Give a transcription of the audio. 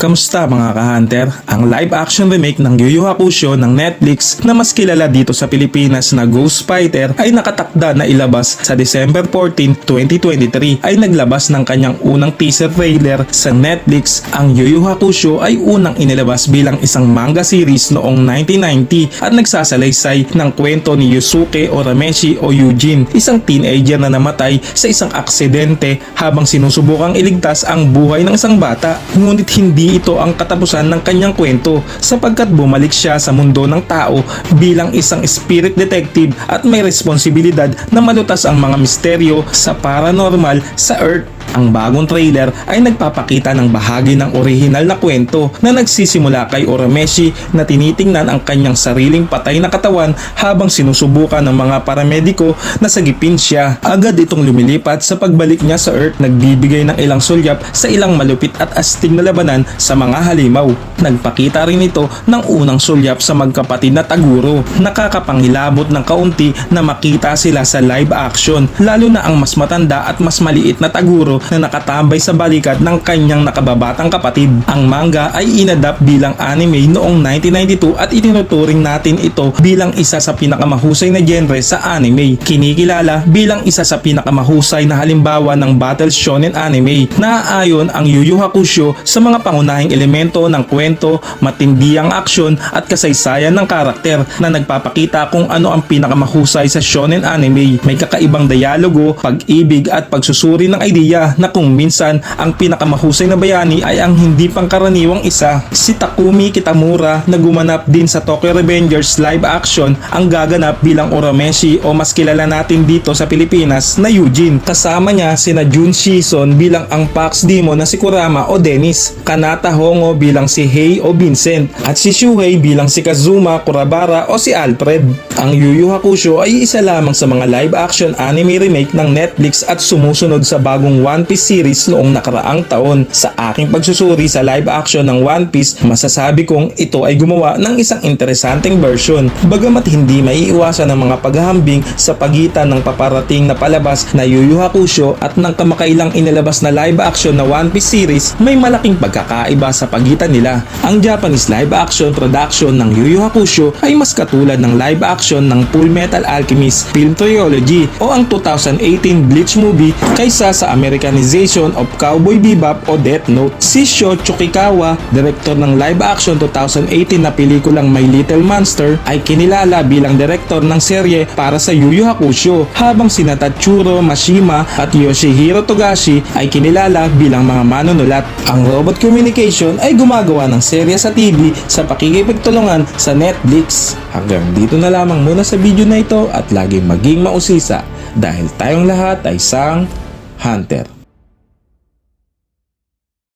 Kamusta mga ka-hunter? Ang live action remake ng Yu Yu Hakusho ng Netflix na mas kilala dito sa Pilipinas na Ghost Fighter ay nakatakda na ilabas sa December 14, 2023 ay naglabas ng kanyang unang teaser trailer sa Netflix. Ang Yu Yu Hakusho ay unang inilabas bilang isang manga series noong 1990 at nagsasalaysay ng kwento ni Yusuke Urameshi o Eugene, isang teenager na namatay sa isang aksidente habang sinusubukang iligtas ang buhay ng isang bata. Ngunit hindi ito ang katapusan ng kanyang kwento sapagkat bumalik siya sa mundo ng tao bilang isang spirit detective at may responsibilidad na malutas ang mga misteryo sa paranormal sa Earth. Ang bagong trailer ay nagpapakita ng bahagi ng orihinal na kwento na nagsisimula kay Urameshi na tinitingnan ang kanyang sariling patay na katawan habang sinusubukan ng mga paramediko na sagipin siya. Agad itong lumilipat sa pagbalik niya sa Earth nagbibigay ng ilang sulyap sa ilang malupit at astig na labanan sa mga halimaw. Nagpakita rin ito ng unang sulyap sa magkapatid na Taguro. Nakakapangilabot ng kaunti na makita sila sa live action lalo na ang mas matanda at mas maliit na Taguro na nakatambay sa balikat ng kanyang nakababatang kapatid. Ang manga ay inadapt bilang anime noong 1992 at itinuturing natin ito bilang isa sa pinakamahusay na genre sa anime. Kinikilala bilang isa sa pinakamahusay na halimbawa ng battle shonen anime. Naaayon ang Yu Yu Hakusho sa mga pangunahing elemento ng kwento, matindi ang aksyon at kasaysayan ng karakter na nagpapakita kung ano ang pinakamahusay sa shonen anime. May kakaibang dialogo, pag-ibig at pagsusuri ng idea na kung minsan ang pinakamahusay na bayani ay ang hindi pangkaraniwang isa. Si Takumi Kitamura na gumanap din sa Tokyo Revengers live action ang gaganap bilang Urameshi o mas kilala natin dito sa Pilipinas na Eugene. Kasama niya sina Jun Shison bilang ang Pax Demon na si Kurama o Dennis, Kanata Hongo bilang si Hei o Vincent at si Shuhei bilang si Kazuma Kurabara o si Alfred. Ang Yu Yu Hakusho ay isa lamang sa mga live action anime remake ng Netflix at sumusunod sa bagong One Piece series noong nakaraang taon. Sa aking pagsusuri sa live action ng One Piece, masasabi kong ito ay gumawa ng isang interesanteng version. Bagamat hindi maiiwasan ang mga paghahambing sa pagitan ng paparating na palabas na Yu Yu Hakusho at ng kamakailang inilabas na live action na One Piece series, may malaking pagkakaiba sa pagitan nila. Ang Japanese live action production ng Yu Yu Hakusho ay mas katulad ng live action ng Full Metal Alchemist Film Trilogy o ang 2018 Bleach movie kaysa sa Americanization of Cowboy Bebop o Death Note. Si Sho Chukikawa, director ng live action 2018 na pelikulang My Little Monster, ay kinilala bilang director ng serye para sa Yu Yu Hakusho, habang sina Tatsuro Mashima at Yoshihiro Togashi ay kinilala bilang mga manunulat. Ang Robot Communication ay gumagawa ng serye sa TV sa pakikipagtulungan sa Netflix. Hanggang dito na lamang muna sa video na ito at laging maging mausisa dahil tayong lahat ay isang hunter.